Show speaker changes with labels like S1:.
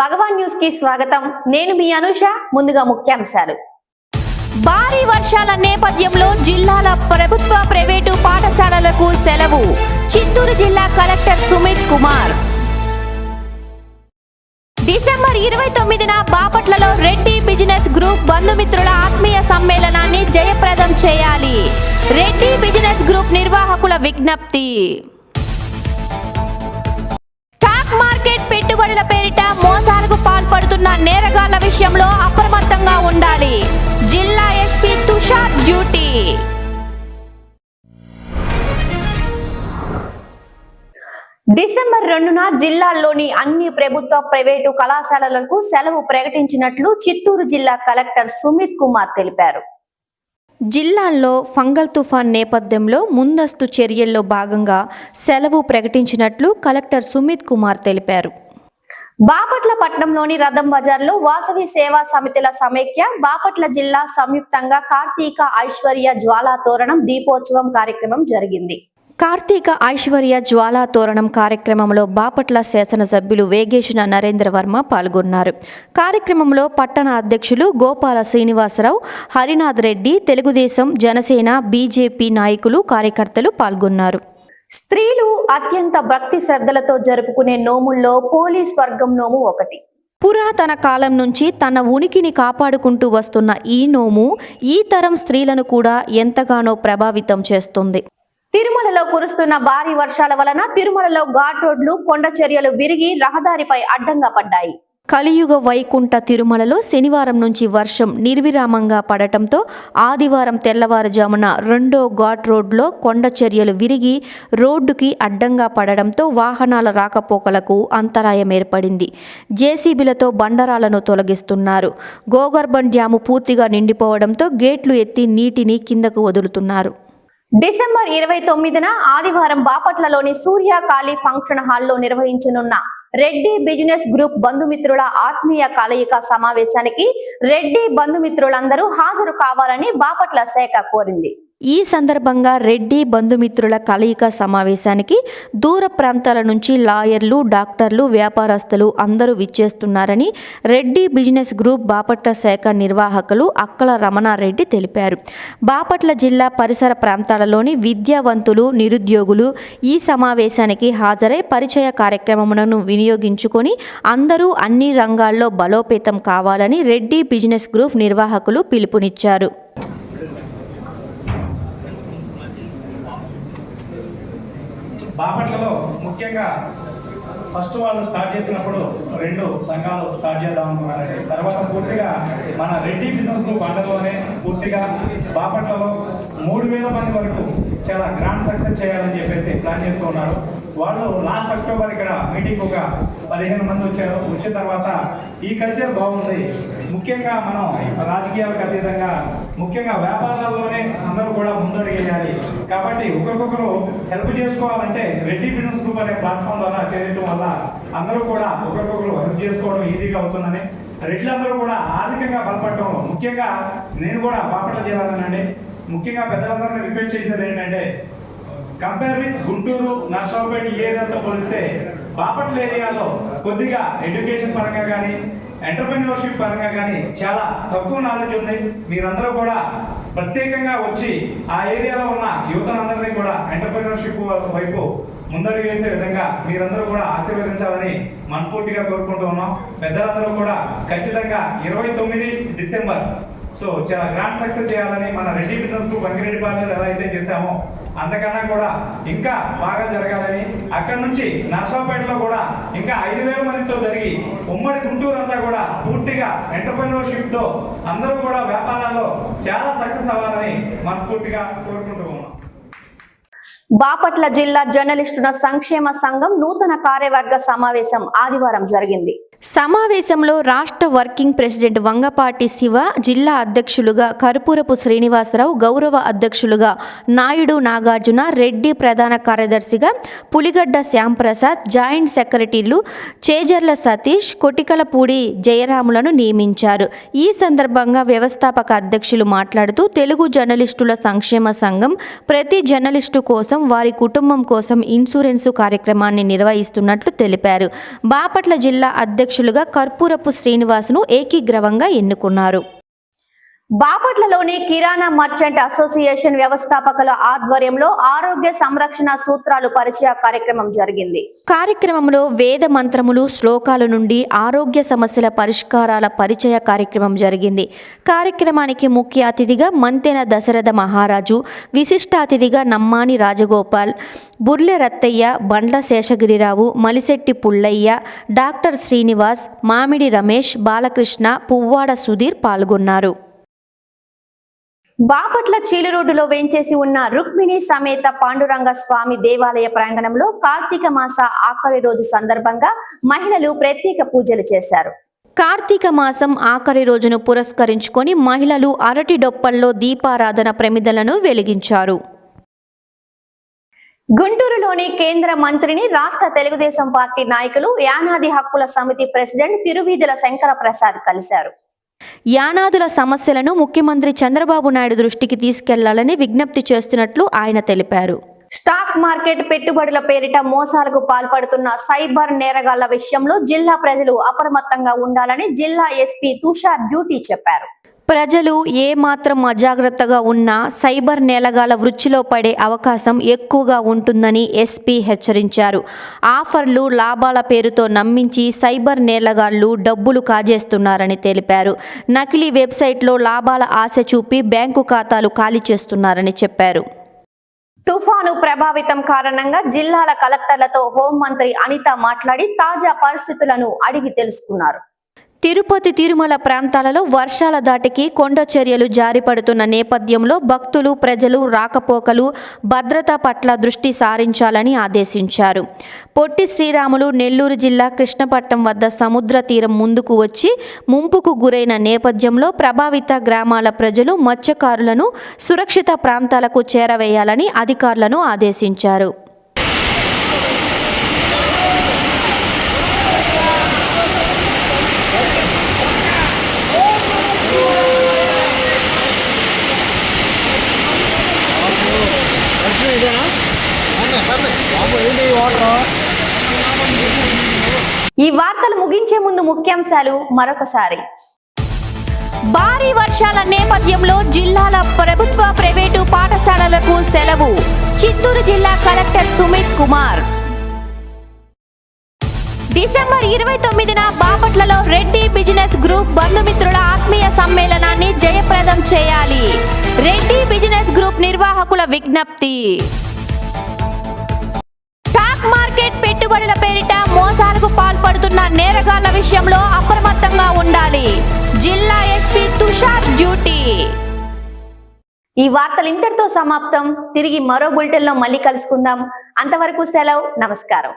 S1: భగవాన్ న్యూస్కి స్వాగతం. నేను మీ అనుష ముందుగా ముఖ్యాంశాలు. భారీ వర్షాల నేపథ్యంలో జిల్లాల ప్రభుత్వ ప్రైవేటు పాఠశాలలకు సెలవు. చిత్తూరు జిల్లా కలెక్టర్ సుమిత్ కుమార్. డిసెంబర్ ఇరవై తొమ్మిదిన బాపట్లలో రెడ్డి బిజినెస్ గ్రూప్ బంధుమిత్రుల ఆత్మీయ సమ్మేళనాన్ని జయప్రదం చేయాలి. రెడ్డి బిజినెస్ గ్రూప్ నిర్వాహకుల విజ్ఞప్తి. స్టాక్ మార్కెట్ పెట్టుబడుల పేరిట మోసాలకు పాల్పడుతున్న నేరగాళ్ళ విషయంలో అప్రమత్తంగా ఉండాలి. జిల్లా ఎస్పీ తుషార్ డ్యూటీ. డిసెంబర్ రెండున జిల్లాల్లోని అన్ని ప్రభుత్వ ప్రైవేటు కళాశాలలకు సెలవు ప్రకటించినట్లు చిత్తూరు జిల్లా కలెక్టర్ సుమిత్ కుమార్ తెలిపారు. జిల్లాల్లో ఫంగల్ తుఫాన్ నేపథ్యంలో ముందస్తు చర్యల్లో భాగంగా సెలవు ప్రకటించినట్లు కలెక్టర్ సుమిత్ కుమార్ తెలిపారు. బాపట్ల పట్టణంలోని రథం బజార్లో వాసవి సేవా సమితిల సమైక్య బాపట్ల జిల్లా సంయుక్తంగా కార్తీక ఐశ్వర్య జ్వాలా తోరణం దీపోత్సవం కార్యక్రమం జరిగింది. కార్తీక ఐశ్వర్య జ్వాలా తోరణం కార్యక్రమంలో బాపట్ల శాసనసభ్యులు వేగేశున నరేంద్ర వర్మ పాల్గొన్నారు. కార్యక్రమంలో పట్టణ అధ్యక్షులు గోపాల శ్రీనివాసరావు హరినాథ్ రెడ్డి తెలుగుదేశం జనసేన బీజేపీ నాయకులు కార్యకర్తలు పాల్గొన్నారు. స్త్రీలు అత్యంత భక్తి శ్రద్ధలతో జరుపుకునే నోముల్లో పోలీస్ వర్గం నోము ఒకటి. పురాతన కాలం నుంచి తన ఉనికిని కాపాడుకుంటూ వస్తున్న ఈ నోము ఈ తరం స్త్రీలను కూడా ఎంతగానో ప్రభావితం చేస్తుంది. తిరుమలలో కురుస్తున్న భారీ వర్షాల వలన తిరుమలలో ఘాట్ రోడ్లు కొండ చర్యలు విరిగి రహదారిపై అడ్డంగా పడ్డాయి. కలియుగ వైకుంఠ తిరుమలలో శనివారం నుంచి వర్షం నిర్విరామంగా పడటంతో ఆదివారం తెల్లవారుజామున రెండో ఘాట్ రోడ్లో కొండ చర్యలు విరిగి రోడ్డుకి అడ్డంగా పడడంతో వాహనాల రాకపోకలకు అంతరాయం ఏర్పడింది. జేసీబీలతో బండరాలను తొలగిస్తున్నారు. గోగర్భన్ డ్యాము పూర్తిగా నిండిపోవడంతో గేట్లు ఎత్తి నీటిని కిందకు వదులుతున్నారు. డిసెంబర్ ఇరవై తొమ్మిదిన ఆదివారం బాపట్లలోని సూర్య కాళీ ఫంక్షన్ హాల్లో నిర్వహించనున్న రెడ్డి బిజినెస్ గ్రూప్ బంధుమిత్రుల ఆత్మీయ కలయిక సమావేశానికి రెడ్డి బంధుమిత్రులందరూ హాజరు కావాలని బాపట్ల శాఖ కోరింది. ఈ సందర్భంగా రెడ్డి బంధుమిత్రుల కలయిక సమావేశానికి దూర ప్రాంతాల నుంచి లాయర్లు డాక్టర్లు వ్యాపారస్తులు అందరూ విచ్చేస్తున్నారని రెడ్డి బిజినెస్ గ్రూప్ బాపట్ల శాఖ నిర్వాహకులు అక్కల రమణారెడ్డి తెలిపారు. బాపట్ల జిల్లా పరిసర ప్రాంతాలలోని విద్యావంతులు నిరుద్యోగులు ఈ సమావేశానికి హాజరై పరిచయ కార్యక్రమములను వినియోగించుకొని అందరూ అన్ని రంగాల్లో బలోపేతం కావాలని రెడ్డి బిజినెస్ గ్రూప్ నిర్వాహకులు పిలుపునిచ్చారు.
S2: బాపట్లలో ముఖ్యంగా ఫస్ట్ వాళ్ళు స్టార్ట్ చేసినప్పుడు రెండు సంఘాలు స్టార్ట్ చేద్దాం అనుకున్నారండి. తర్వాత పూర్తిగా మన రెడ్డి బిజినెస్ గ్రూప్ అండర్లోనే పూర్తిగా బాపట్లలో మూడు వేల మంది వరకు చాలా గ్రాండ్ సక్సెస్ చేయాలని చెప్పేసి ప్లాన్ చేస్తూ ఉన్నారు. వాళ్ళు లాస్ట్ అక్టోబర్ ఇక్కడ మీటింగ్ ఒక పదిహేను మంది వచ్చారు. వచ్చిన తర్వాత ఈ కల్చర్ బాగుంది. ముఖ్యంగా మనం రాజకీయాలకు అతీతంగా ముఖ్యంగా వ్యాపారాల్లోనే అందరూ కూడా ముందడుగేయాలి కాబట్టి ఒకరికొకరు హెల్ప్ చేసుకోవాలంటే రెడ్డి బిజినెస్ గ్రూప్ అనే ప్లాట్ఫామ్ ద్వారా చేయడం వల్ల అందరూ కూడా ఒకరికొకరు హెల్ప్ చేసుకోవడం ఈజీగా అవుతుందని రెడ్లందరూ కూడా ఆర్థికంగా బలపడటం ముఖ్యంగా నేను కూడా బాపట్ల జిల్లాలోనండి ముఖ్యంగా పెద్దలందరినీ రిక్వెస్ట్ చేసేది ఏంటంటే కంపేర్ విత్ గుంటూరు నర్సరావుపేట ఈ ఏరియాతో పోలిస్తే బాపట్ల ఏరియాలో కొద్దిగా ఎడ్యుకేషన్ పరంగా కానీ ఎంటర్ప్రెన్యూర్షిప్ పరంగా కానీ చాలా తక్కువ నాలెడ్జ్ ఉంది. మీరందరూ కూడా ప్రత్యేకంగా వచ్చి ఆ ఏరియాలో ఉన్న యువతలందరినీ కూడా ఎంటర్ప్రెన్యూర్షిప్ వైపు ముందడుగు వేసే విధంగా మీరందరూ కూడా ఆశీర్వదించాలని మనపూర్తిగా కోరుకుంటూ ఉన్నాం. పెద్దలందరూ కూడా ఖచ్చితంగా ఇరవై తొమ్మిది డిసెంబర్ సో చాలా గ్రాండ్ సక్సెస్ చేయాలని మన రెడ్డి బిజినెస్ గ్రూప్ వెంకరెడ్డి పాలెం ఎలా అయితే చేశామో అంతకన్నా కూడా ఇంకా బాగా జరగాలని అక్కడ నుంచి నర్సాపేటలో కూడా ఇంకా ఐదు వేల మందితో జరిగి ఉమ్మడి గుంటూరు అంతా కూడా పూర్తిగా ఎంటర్ప్రెన్యూర్షిప్తో అందరూ కూడా వ్యాపారాల్లో చాలా సక్సెస్ అవ్వాలని మనస్ఫూర్తిగా కోరుకుంటూ ఉన్నాం.
S1: బాపట్ల జిల్లా జర్నలిస్టుల సంక్షేమ సంఘం నూతన కార్యవర్గ సమావేశం ఆదివారం జరిగింది. సమావేశంలో రాష్ట్ర వర్కింగ్ ప్రెసిడెంట్ వంగపాటి శివ జిల్లా అధ్యక్షులుగా కర్పూరపు శ్రీనివాసరావు గౌరవ అధ్యక్షులుగా నాయుడు నాగార్జున రెడ్డి ప్రధాన కార్యదర్శిగా పులిగడ్డ శ్యాంప్రసాద్ జాయింట్ సెక్రటరీలు చేజర్ల సతీష్ కొటికలపూడి జయరాములను నియమించారు. ఈ సందర్భంగా వ్యవస్థాపక అధ్యక్షులు మాట్లాడుతూ తెలుగు జర్నలిస్టుల సంక్షేమ సంఘం ప్రతి జర్నలిస్టు కోసం కోసం వారి కుటుంబం కోసం ఇన్సూరెన్సు కార్యక్రమాన్ని నిర్వహిస్తున్నట్లు తెలిపారు. బాపట్ల జిల్లా అధ్యక్షులుగా కర్పూరపు శ్రీనివాసును ఏకీగ్రవంగా ఎన్నుకున్నారు.
S3: బాపట్లలోని కిరాణా మర్చెంట్ అసోసియేషన్ వ్యవస్థాపకుల ఆధ్వర్యంలో ఆరోగ్య సంరక్షణ సూత్రాలు పరిచయ కార్యక్రమం జరిగింది.
S1: కార్యక్రమంలో వేద మంత్రములు శ్లోకాల నుండి ఆరోగ్య సమస్యల పరిష్కారాల పరిచయ కార్యక్రమం జరిగింది. కార్యక్రమానికి ముఖ్య అతిథిగా మంతెన దశరథ మహారాజు విశిష్ట అతిథిగా నమ్మాని రాజగోపాల్ బుర్లె రత్తయ్య బండ్ల శేషగిరిరావు మలిశెట్టి పుల్లయ్య డాక్టర్ శ్రీనివాస్ మామిడి రమేష్ బాలకృష్ణ పువ్వాడ సుధీర్ పాల్గొన్నారు.
S3: బాపట్ల చీలు రోడ్డులో వేంచేసి ఉన్న రుక్మిణి సమేత పాండురంగ స్వామి దేవాలయ ప్రాంగణంలో కార్తీక మాస ఆఖరి రోజు సందర్భంగా మహిళలు ప్రత్యేక పూజలు చేశారు.
S1: కార్తీక మాసం ఆఖరి రోజును పురస్కరించుకొని మహిళలు అరటి డొప్పల్లో దీపారాధన ప్రమిదలను వెలిగించారు.
S3: గుంటూరులోని కేంద్ర మంత్రిని రాష్ట్ర తెలుగుదేశం పార్టీ నాయకులు యానాది హక్కుల సమితి ప్రెసిడెంట్ తిరువీధుల శంకర ప్రసాద్ కలిశారు.
S1: యానాదుల సమస్యలను ముఖ్యమంత్రి చంద్రబాబు నాయుడు దృష్టికి తీసుకెళ్ళాలని విజ్ఞప్తి చేస్తున్నట్లు ఆయన తెలిపారు.
S3: స్టాక్ మార్కెట్ పెట్టుబడుల పేరిట మోసాలకు పాల్పడుతున్న సైబర్ నేరగాళ్ళ విషయంలో జిల్లా ప్రజలు అప్రమత్తంగా ఉండాలని జిల్లా ఎస్పీ తుషార్ డ్యూటీ చెప్పారు.
S1: ప్రజలు ఏ మాత్రం అజాగ్రత్తగా ఉన్నా సైబర్ నేలగాల వృచ్చిలో పడే అవకాశం ఎక్కువగా ఉంటుందని ఎస్పీ హెచ్చరించారు. ఆఫర్లు లాభాల పేరుతో నమ్మించి సైబర్ నేలగాళ్ళు డబ్బులు కాజేస్తున్నారని తెలిపారు. నకిలీ వెబ్సైట్లో లాభాల ఆశ చూపి బ్యాంకు ఖాతాలు ఖాళీ చేస్తున్నారని చెప్పారు.
S3: తుఫాను ప్రభావితం కారణంగా జిల్లాల కలెక్టర్లతో హోంమంత్రి అనిత మాట్లాడి తాజా పరిస్థితులను అడిగి తెలుసుకున్నారు.
S1: తిరుపతి తిరుమల ప్రాంతాలలో వర్షాల దాటికి కొండ చర్యలు జారిపడుతున్న నేపథ్యంలో భక్తులు ప్రజలు రాకపోకలు భద్రత పట్ల దృష్టి సారించాలని ఆదేశించారు. పొట్టి శ్రీరాములు నెల్లూరు జిల్లా కృష్ణపట్నం వద్ద సముద్ర తీరం ముందుకు వచ్చి ముంపుకు గురైన నేపథ్యంలో ప్రభావిత గ్రామాల ప్రజలు మత్స్యకారులను సురక్షిత ప్రాంతాలకు చేరవేయాలని అధికారులను ఆదేశించారు.
S3: ఈ వార్తలు ముగించే ముందు ముఖ్యాంశాలు మరొకసారి. భారీ వర్షాల నేపథ్యంలో జిల్లాల ప్రభుత్వ ప్రైవేటు పాఠశాలలకు సెలవు. చిత్తూరు జిల్లా కలెక్టర్ సుమిత్ కుమార్. డిసెంబర్ ఇరవై తొమ్మిదిన బాపట్లలో రెడ్డి బిజినెస్ గ్రూప్ బంధుమిత్రుల ఆత్మీయ సమ్మేళనాన్ని జయప్రదం చేయాలి. రెడ్డి బిజినెస్ గ్రూప్ నిర్వాహకుల విజ్ఞప్తి. పెట్టుబడుల పేరిట మోసాలకు పాల్పడుతున్న నేరగాళ్ళ విషయంలో అప్రమత్తంగా ఉండాలి. జిల్లా ఎస్పీ తుషార్ డ్యూటీ. ఈ వార్తలు ఇంతటితో సమాప్తం. తిరిగి మరో బులెటిన్లో మళ్ళీ కలుసుకుందాం. అంతవరకు సెలవు. నమస్కారం.